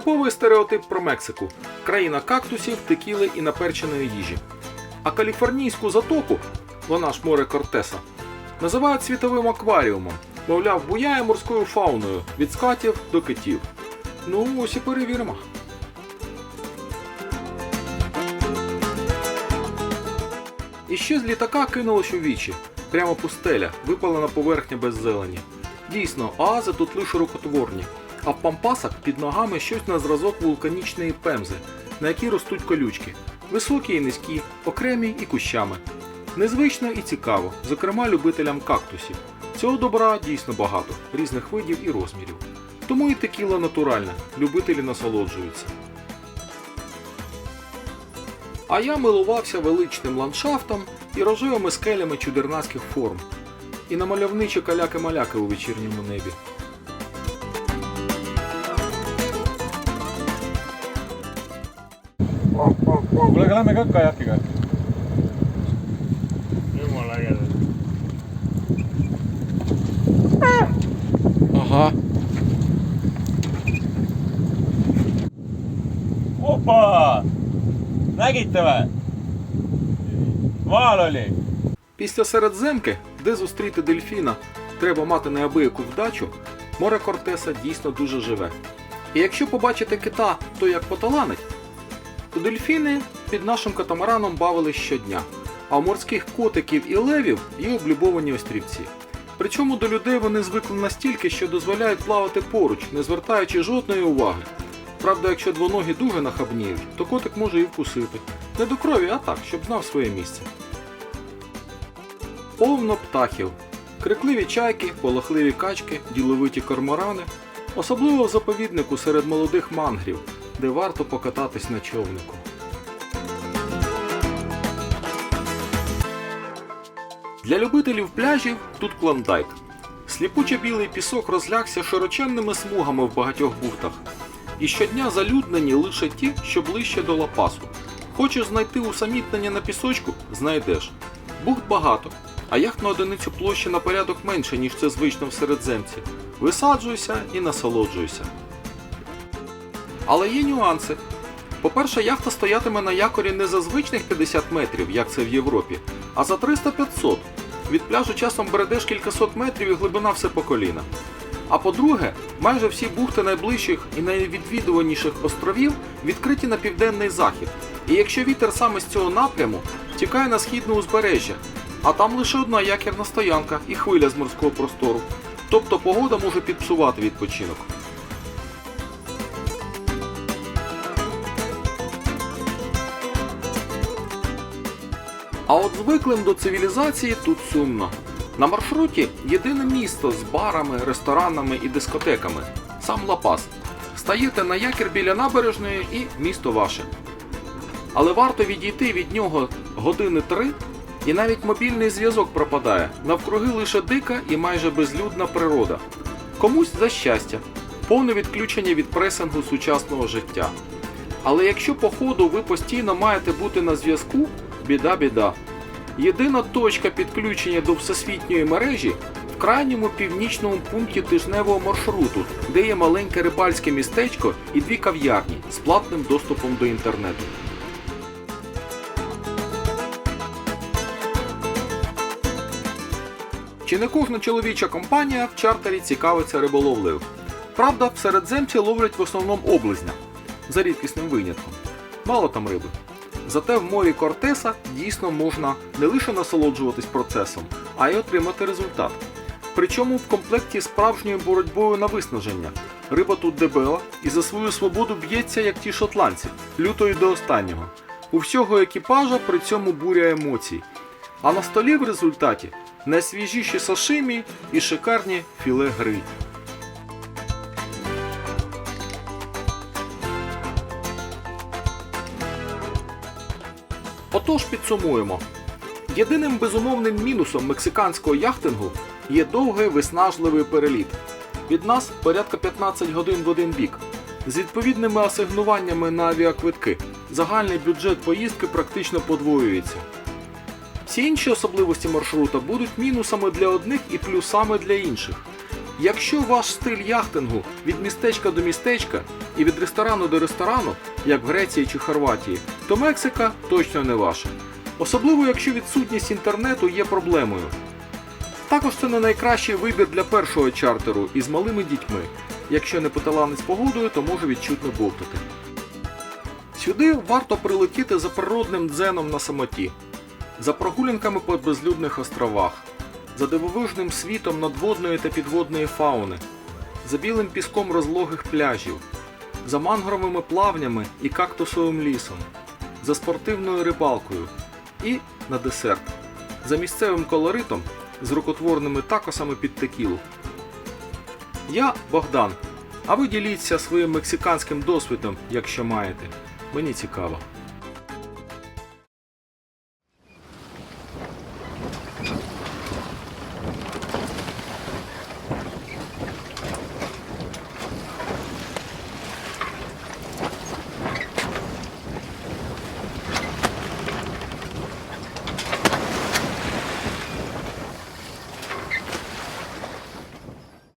Типовий стереотип про Мексику країна кактусів, текіли і наперченої їжі. А каліфорнійську затоку, вона ж море Кортеса, називають світовим акваріумом. Мовляв, буяє морською фауною від скатів до китів. Ну, ось і перевіримо. І ще з літака кинулось у вічі. Прямо пустеля, випалена поверхня без зелені. Дійсно, оази тут лише рукотворні, а пампасах під ногами щось на зразок вулканічної пемзи, на якій ростуть колючки. Високі і низькі, окремі і кущами. Незвично і цікаво, зокрема любителям кактусів. Цього добра дійсно багато, різних видів і розмірів. Тому і текіла натуральна, любителі насолоджуються. А я милувався величним ландшафтом і рожевими скелями чудернацьких форм, і на мальовничі каляки-маляки у вечірньому небі. Kuule, aga lähme ka kajakiga. jumala äge. Ага. opa, nägite või? maal oli. Після середземки, де зустріти дельфіна, треба мати неабияку вдачу, море Кортеса дійсно дуже живе. І якщо побачити кита, то як поталанить, дельфіни під нашим катамараном бавили щодня, а морських котиків і левів є облюбовані острівці. Причому до людей вони звикли настільки, що дозволяють плавати поруч, не звертаючи жодної уваги. Правда, якщо двоногі дуже нахабніють, то котик може і вкусити. Не до крові, а так, щоб знав своє місце. Повно птахів. Крикливі чайки, полохливі качки, діловиті корморани. Особливо в заповіднику серед молодих мангрів, де варто покататись на човнику. Для любителів пляжів тут клондайк. Сліпуче білий пісок розлягся широченними смугами в багатьох бухтах. І щодня залюднені лише ті, що ближче до лапасу. Хочеш знайти усамітнення на пісочку знайдеш. Бухт багато, а яхт на одиницю площі на порядок менше, ніж це звично в середземці. Висаджуйся і насолоджуйся. Але є нюанси. По-перше, яхта стоятиме на якорі не за звичних 50 метрів, як це в Європі, а за 300-500. Від пляжу часом бредеш кількасот метрів і глибина все по коліна. А по-друге, майже всі бухти найближчих і найвідвідуваніших островів відкриті на південний захід. І якщо вітер саме з цього напряму, тікає на східне узбережжя, а там лише одна якірна стоянка і хвиля з морського простору. Тобто погода може підпсувати відпочинок. А от звиклим до цивілізації тут сумно. На маршруті єдине місто з барами, ресторанами і дискотеками сам Лапас. Стаєте на якір біля набережної і місто ваше. Але варто відійти від нього години три, і навіть мобільний зв'язок пропадає. Навкруги лише дика і майже безлюдна природа. Комусь за щастя, повне відключення від пресингу сучасного життя. Але якщо по ходу ви постійно маєте бути на зв'язку, біда-біда. Єдина точка підключення до всесвітньої мережі в крайньому північному пункті тижневого маршруту, де є маленьке рибальське містечко і дві кав'ярні з платним доступом до інтернету. Чи не кожна чоловіча компанія в чартері цікавиться риболовлею? Правда, середземці ловлять в основному облизня, за рідкісним винятком. Мало там риби. Зате в морі Кортеса дійсно можна не лише насолоджуватись процесом, а й отримати результат. Причому в комплекті справжньою боротьбою на виснаження. Риба тут дебела і за свою свободу б'ється, як ті шотландці, лютою до останнього. У всього екіпажа при цьому буря емоцій. А на столі в результаті найсвіжіші сашимі і шикарні філе гриль. Отож підсумуємо. Єдиним безумовним мінусом мексиканського яхтингу є довгий виснажливий переліт. Від нас порядка 15 годин в один бік. З відповідними асигнуваннями на авіаквитки загальний бюджет поїздки практично подвоюється. Всі інші особливості маршрута будуть мінусами для одних і плюсами для інших. Якщо ваш стиль яхтингу від містечка до містечка і від ресторану до ресторану, як в Греції чи Хорватії, то Мексика точно не ваша. Особливо якщо відсутність інтернету є проблемою. Також це не найкращий вибір для першого чартеру із малими дітьми. Якщо не поталанить з погодою, то може відчутно бовтати. Сюди варто прилетіти за природним дзеном на самоті, за прогулянками по безлюдних островах, за дивовижним світом надводної та підводної фауни, за білим піском розлогих пляжів, за мангровими плавнями і кактусовим лісом, за спортивною рибалкою і на десерт, за місцевим колоритом з рукотворними такосами під текілу. Я Богдан. А ви діліться своїм мексиканським досвідом, якщо маєте. Мені цікаво.